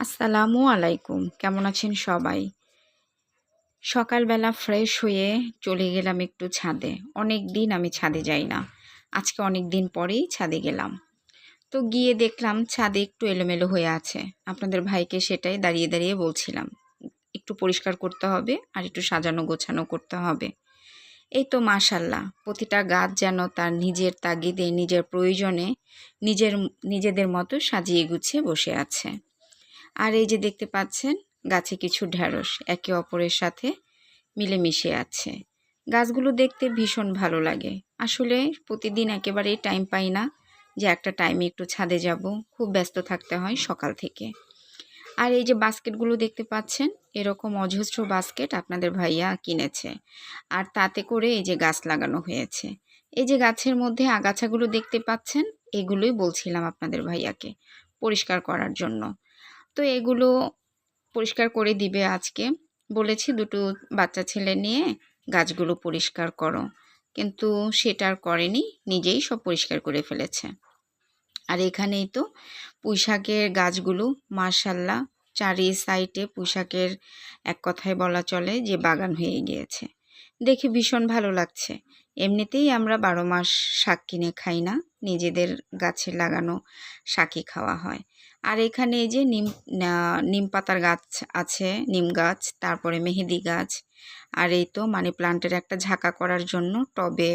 আসসালামু আলাইকুম। কেমন আছেন সবাই? সকালবেলা ফ্রেশ হয়ে চলে গেলাম একটু ছাদে। অনেক দিন আমি ছাদে যাই না। আজকে অনেক দিন পরেই ছাদে গেলাম। তো গিয়ে দেখলাম ছাদে একটু এলোমেলো হয়ে আছে। আপনাদের ভাইকে সেটাই দাঁড়িয়ে দাঁড়িয়ে বলছিলাম। একটু পরিষ্কার করতে হবে আর একটু সাজানো গোছানো করতে হবে। এই তো মাশাল্লাহ, প্রতিটা গাছ যেন তার নিজের তাগিদে, নিজের প্রয়োজনে, নিজের, নিজেদের মতো সাজিয়ে গুছিয়ে বসে আছে। আর এই যে দেখতে পাচ্ছেন, গাছে কিছু ঢ্যাঁড়স একে অপরের সাথে মিলেমিশে আছে। গাছগুলো দেখতে ভীষণ ভালো লাগে। আসলে প্রতিদিন একেবারেই টাইম পাই না যে একটা টাইমে একটু ছাদে যাব, খুব ব্যস্ত থাকতে হয় সকাল থেকে। আর এই যে বাস্কেটগুলো দেখতে পাচ্ছেন, এরকম অজস্র বাস্কেট আপনাদের ভাইয়া কিনেছে। আর তাতে করে এই যে গাছ লাগানো হয়েছে। এই যে গাছের মধ্যে আগাছাগুলো দেখতে পাচ্ছেন, এগুলোই বলছিলাম আপনাদের ভাইয়াকে পরিষ্কার করার জন্য। তো এগুলো পরিষ্কার করে দিবে আজকে। বলেছি দুটো বাচ্চা ছেলে নিয়ে গাছগুলো পরিষ্কার করো। কিন্তু সেটা আর করেনি, নিজেই সব পরিষ্কার করে ফেলেছে। আর এখানেই তো পুঁইশাকের গাছগুলো মার্শাল্লাহ চারি সাইডে পুঁইশাকের এক কথায় বলা চলে যে বাগান হয়ে গিয়েছে। দেখে ভীষণ ভালো লাগছে। এমনিতেই আমরা বারো মাস শাক কিনে খাই না, নিজেদের গাছে লাগানো শাকই খাওয়া হয়। আর এখানে এই যে নিম নিম পাতার গাছ আছে, নিম গাছ, তারপরে মেহেদি গাছ, আর এই তো মানি প্লান্টের একটা ঝাঁকা করার জন্য টবে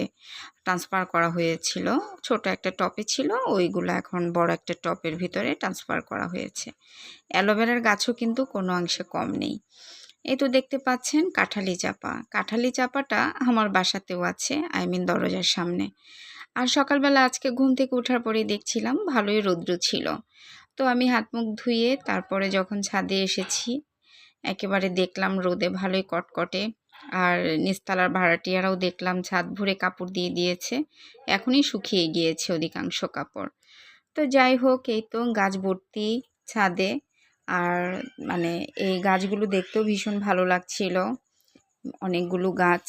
ট্রান্সফার করা হয়েছিল। ছোট একটা টপে ছিল, ওইগুলো এখন বড় একটা টপের ভিতরে ট্রান্সফার করা হয়েছে। অ্যালোভেরার গাছও কিন্তু কোনো অংশে কম নেই। এই তো দেখতে পাচ্ছেন কাঁঠালি চাপা। কাঁঠালি চাপাটা আমার বাসাতেও আছে আই মিন দরজার সামনে। আর সকালবেলা আজকে ঘুম থেকে ওঠার পরে দেখছিলাম ভালোই রৌদ্র ছিল। তো আমি হাত মুখ ধুয়ে তারপরে যখন ছাদে এসেছি, একেবারে দেখলাম রোদে ভালোই কটকটে। আর নিস্তালার ভাড়াটিয়ারাও দেখলাম ছাদ ভরে কাপড় দিয়ে দিয়েছে, এখনই শুকিয়ে গিয়েছে অধিকাংশ কাপড়। তো যাই হোক, এই তো গাছ ভর্তি ছাদে। আর মানে এই গাছগুলো দেখতেও ভীষণ ভালো লাগছিল, অনেকগুলো গাছ,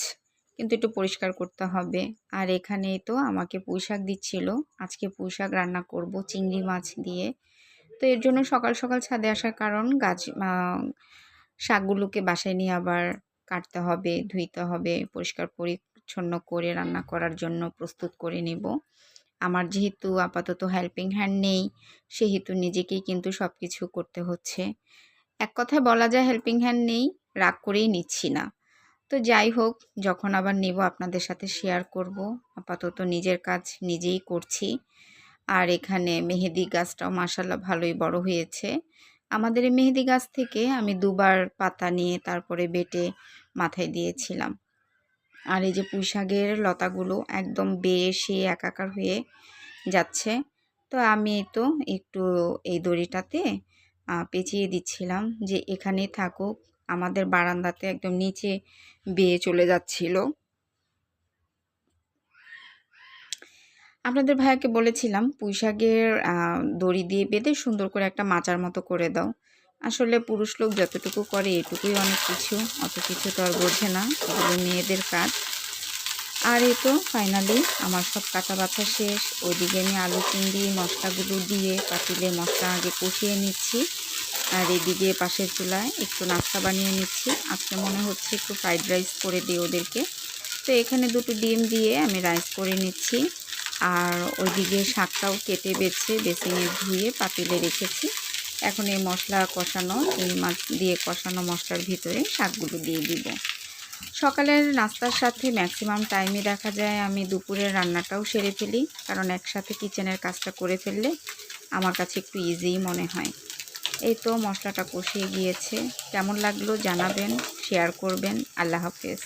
কিন্তু একটু পরিষ্কার করতে হবে। আর এখানে তো আমাকে পুঁইশাক দিচ্ছিল, আজকে পুঁইশাক রান্না করব চিংড়ি মাছ দিয়ে। তো এর জন্য সকাল সকাল ছাদে আসার কারণ গাছ শাকগুলোকে বাসায় নিয়ে আবার কাটতে হবে, ধুইতে হবে, পরিষ্কার পরিচ্ছন্ন করে রান্না করার জন্য প্রস্তুত করে নেব। আমার যেহেতু আপাতত হেল্পিং হ্যান্ড নেই, সেহেতু নিজেকেই কিন্তু সব কিছু করতে হচ্ছে। এক কথায় বলা যায় হেল্পিং হ্যান্ড নেই, রাগ করেই নিচ্ছি না। তো যাই হোক, যখন আবার নেব আপনাদের সাথে শেয়ার করব। আপাতত নিজের কাজ নিজেই করছি। আর এখানে মেহেদি গাছটাও মাসাল্লাহ ভালোই বড় হয়েছে। আমাদের এই মেহেদি গাছ থেকে আমি দুবার পাতা নিয়ে তারপরে বেটে মাথায় দিয়েছিলাম। আর এই যে পুঁইশাকের লতাগুলো একদম বেশি একাকার হয়ে যাচ্ছে। তো আমি তো একটু এই দড়িটাতে পেঁচিয়ে দিচ্ছিলাম যে এখানেই থাকুক, আমাদের বারান্দাতে একদম নিচে বেয়ে চলে যাচ্ছিল। আপনাদের ভাইয়াকে বলেছিলাম, পুঁইশাকের দড়ি দিয়ে বেঁধে সুন্দর করে একটা মাচার মতো করে দাও। আসলে পুরুষ লোক যতটুকু করে এটুকুই অনেক কিছু, অত কিছু তো আর বোঝে না মেয়েদের কাজ। আর এই তো ফাইনালি আমার সব কাটা বাছা শেষ, ওইদিকে আমি আলু চিংড়ি মশলাগুলো দিয়ে পাতিলে মশলা আগে কষিয়ে নিচ্ছি। আর এদিকে পাশের চুলায় একটু নাস্তা বানিয়ে নিচ্ছি। আজকে মনে হচ্ছে একটু ফ্রাইড রাইস করে দিই ওদেরকে। তো এখানে দুটো ডিম দিয়ে আমি রাইস করে নিচ্ছি। আর ওইদিকে শাকটাও কেটে বেছে, বেসিনে ধুয়ে পাতিলে রেখেছি। এখন এই মশলা কষানো চিংড়ি মাছ দিয়ে কষানো মশলার ভিতরে শাকগুলো দিয়ে দিব। সকালের নাস্তার সাথে ম্যাক্সিমাম টাইমে দেখা যায় আমি দুপুরের রান্নাটাও সেরে ফেলি, কারণ একসাথে কিচেনের কাজটা করে ফেললে আমার কাছে একটু ইজিই মনে হয়। এই তো মশলাটা কষিয়ে গিয়েছে। কেমন লাগল জানাবেন শেয়ার করবেন। আল্লাহ হাফেজ।